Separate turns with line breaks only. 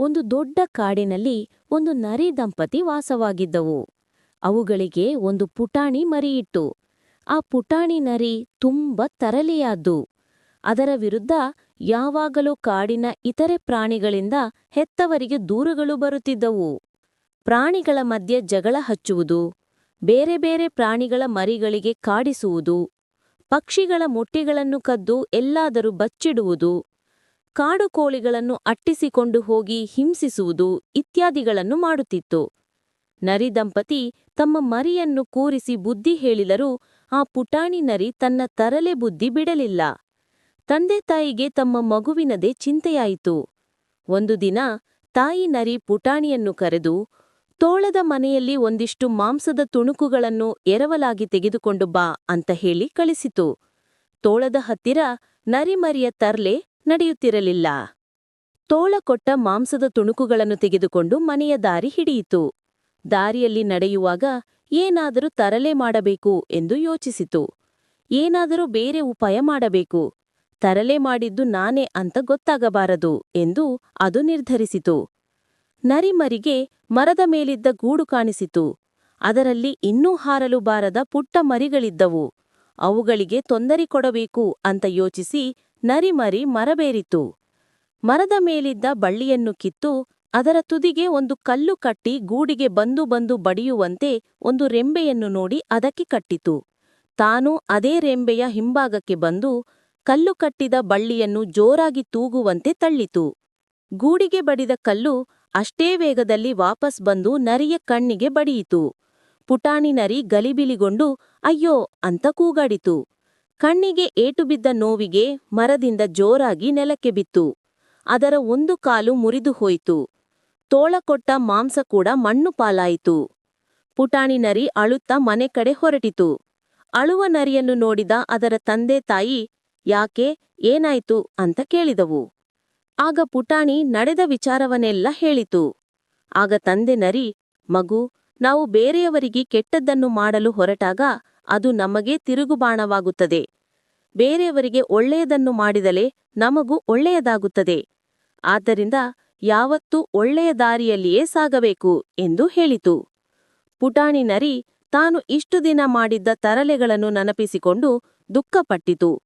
ಒಂದು ದೊಡ್ಡ ಕಾಡಿನಲ್ಲಿ ಒಂದು ನರಿ ದಂಪತಿ ವಾಸವಾಗಿದ್ದವು. ಅವುಗಳಿಗೆ ಒಂದು ಪುಟಾಣಿ ಮರಿಯಿಟ್ಟು, ಆ ಪುಟಾಣಿ ನರಿ ತುಂಬ ತರಲಿಯಾದ್ದು. ಅದರ ವಿರುದ್ಧ ಯಾವಾಗಲೂ ಕಾಡಿನ ಇತರೆ ಪ್ರಾಣಿಗಳಿಂದ ಹೆತ್ತವರಿಗೆ ದೂರುಗಳು ಬರುತ್ತಿದ್ದವು. ಪ್ರಾಣಿಗಳ ಮಧ್ಯೆ ಜಗಳ ಹಚ್ಚುವುದು, ಬೇರೆ ಬೇರೆ ಪ್ರಾಣಿಗಳ ಮರಿಗಳಿಗೆ ಕಾಡಿಸುವುದು, ಪಕ್ಷಿಗಳ ಮೊಟ್ಟೆಗಳನ್ನು ಕದ್ದು ಎಲ್ಲಾದರೂ ಬಚ್ಚಿಡುವುದು ಕಾಡು ಕೋಳಿಗಳನ್ನು ಅಟ್ಟಿಸಿಕೊಂಡು ಹೋಗಿ ಹಿಂಸಿಸುವುದು ಇತ್ಯಾದಿಗಳನ್ನು ಮಾಡುತ್ತಿತ್ತು. ನರಿ ದಂಪತಿ ತಮ್ಮ ಮರಿಯನ್ನು ಕೂರಿಸಿ ಬುದ್ಧಿ ಹೇಳಿದರೂ ಆ ಪುಟಾಣಿ ನರಿ ತನ್ನ ತರಲೆ ಬುದ್ಧಿ ಬಿಡಲಿಲ್ಲ. ತಂದೆ ತಾಯಿಗೆ ತಮ್ಮ ಮಗುವಿನದೇ ಚಿಂತೆಯಾಯಿತು. ಒಂದು ದಿನ ತಾಯಿ ನರಿ ಪುಟಾಣಿಯನ್ನು ಕರೆದು, ತೋಳದ ಮನೆಯಲ್ಲಿ ಒಂದಿಷ್ಟು ಮಾಂಸದ ತುಣುಕುಗಳನ್ನು ಎರವಲಾಗಿ ತೆಗೆದುಕೊಂಡು ಬಾ ಅಂತ ಹೇಳಿ ಕಳಿಸಿತು. ತೋಳದ ಹತ್ತಿರ ನರಿಮರಿಯ ತರ್ಲೆ ನಡೆಯುತ್ತಿರಲಿಲ್ಲ. ತೋಳ ಕೊಟ್ಟ ಮಾಂಸದ ತುಣುಕುಗಳನ್ನು ತೆಗೆದುಕೊಂಡು ಮನೆಯ ದಾರಿ ಹಿಡಿಯಿತು. ದಾರಿಯಲ್ಲಿ ನಡೆಯುವಾಗ ಏನಾದರೂ ತರಲೆ ಮಾಡಬೇಕು ಎಂದು ಯೋಚಿಸಿತು. ಏನಾದರೂ ಬೇರೆ ಉಪಾಯ ಮಾಡಬೇಕು. ತರಲೆ ಮಾಡಿದ್ದು ನಾನೇ ಅಂತ ಗೊತ್ತಾಗಬಾರದು ಎಂದು ಅದು ನಿರ್ಧರಿಸಿತು. ನರಿಮರಿಗೆ ಮರದ ಮೇಲಿದ್ದ ಗೂಡು ಕಾಣಿಸಿತು. ಅದರಲ್ಲಿ ಇನ್ನೂ ಹಾರಲು ಬಾರದ ಪುಟ್ಟ ಮರಿಗಳಿದ್ದವು. ಅವುಗಳಿಗೆ ತೊಂದರೆ ಕೊಡಬೇಕು ಅಂತ ಯೋಚಿಸಿ ನರಿಮರಿ ಮರಬೇರಿತು. ಮರದ ಮೇಲಿದ್ದ ಬಳ್ಳಿಯನ್ನು ಕಿತ್ತು ಅದರ ತುದಿಗೆ ಒಂದು ಕಲ್ಲು ಕಟ್ಟಿ ಗೂಡಿಗೆ ಬಂದು ಬಂದು ಬಡಿಯುವಂತೆ ಒಂದು ರೆಂಬೆಯನ್ನು ನೋಡಿ ಅದಕ್ಕೆ ಕಟ್ಟಿತು. ತಾನು ಅದೇ ರೆಂಬೆಯ ಹಿಂಭಾಗಕ್ಕೆ ಬಂದು ಕಲ್ಲು ಕಟ್ಟಿದ ಬಳ್ಳಿಯನ್ನು ಜೋರಾಗಿ ತೂಗುವಂತೆ ತಳ್ಳಿತು. ಗೂಡಿಗೆ ಬಡಿದ ಕಲ್ಲು ಅಷ್ಟೇ ವೇಗದಲ್ಲಿ ವಾಪಸ್ ಬಂದು ನರಿಯ ಕಣ್ಣಿಗೆ ಬಡಿಯಿತು. ಪುಟಾಣಿ ನರಿ ಗಲಿಬಿಲಿಗೊಂಡು ಅಯ್ಯೋ ಅಂತ ಕೂಗಾಡಿತು. ಕಣ್ಣಿಗೆ ಏಟು ಬಿದ್ದ ನೋವಿಗೆ ಮರದಿಂದ ಜೋರಾಗಿ ನೆಲಕ್ಕೆ ಬಿತ್ತು. ಅದರ ಒಂದು ಕಾಲು ಮುರಿದು ಹೋಯಿತು. ತೋಳಕೊಟ್ಟ ಮಾಂಸ ಕೂಡ ಮಣ್ಣು ಪಾಲಾಯಿತು. ಪುಟಾಣಿ ನರಿ ಅಳುತ್ತಾ ಮನೆ ಕಡೆ ಹೊರಟಿತು. ಅಳುವ ನರಿಯನ್ನು ನೋಡಿದ ಅದರ ತಂದೆ ತಾಯಿ, ಯಾಕೆ, ಏನಾಯ್ತು? ಅಂತ ಕೇಳಿದವು. ಆಗ ಪುಟಾಣಿ ನಡೆದ ವಿಚಾರವನ್ನೆಲ್ಲ ಹೇಳಿತು. ಆಗ ತಂದೆ ನರಿ, ಮಗು ನಾವು ಬೇರೆಯವರಿಗೆ ಕೆಟ್ಟದ್ದನ್ನು ಮಾಡಲು ಹೊರಟಾಗ ಅದು ನಮಗೆ ತಿರುಗುಬಾಣವಾಗುತ್ತದೆ. ಬೇರೆಯವರಿಗೆ ಒಳ್ಳೆಯದನ್ನು ಮಾಡಿದಲೆ ನಮಗೂ ಒಳ್ಳೆಯದಾಗುತ್ತದೆ. ಆದ್ದರಿಂದ ಯಾವತ್ತೂ ಒಳ್ಳೆಯ ದಾರಿಯಲ್ಲಿಯೇ ಸಾಗಬೇಕು ಎಂದು ಹೇಳಿತು. ಪುಟಾಣಿ ನರಿ ತಾನು ಇಷ್ಟು ದಿನ ಮಾಡಿದ್ದ ತರಲೆಗಳನ್ನು ನೆನಪಿಸಿಕೊಂಡು ದುಃಖಪಟ್ಟಿತು.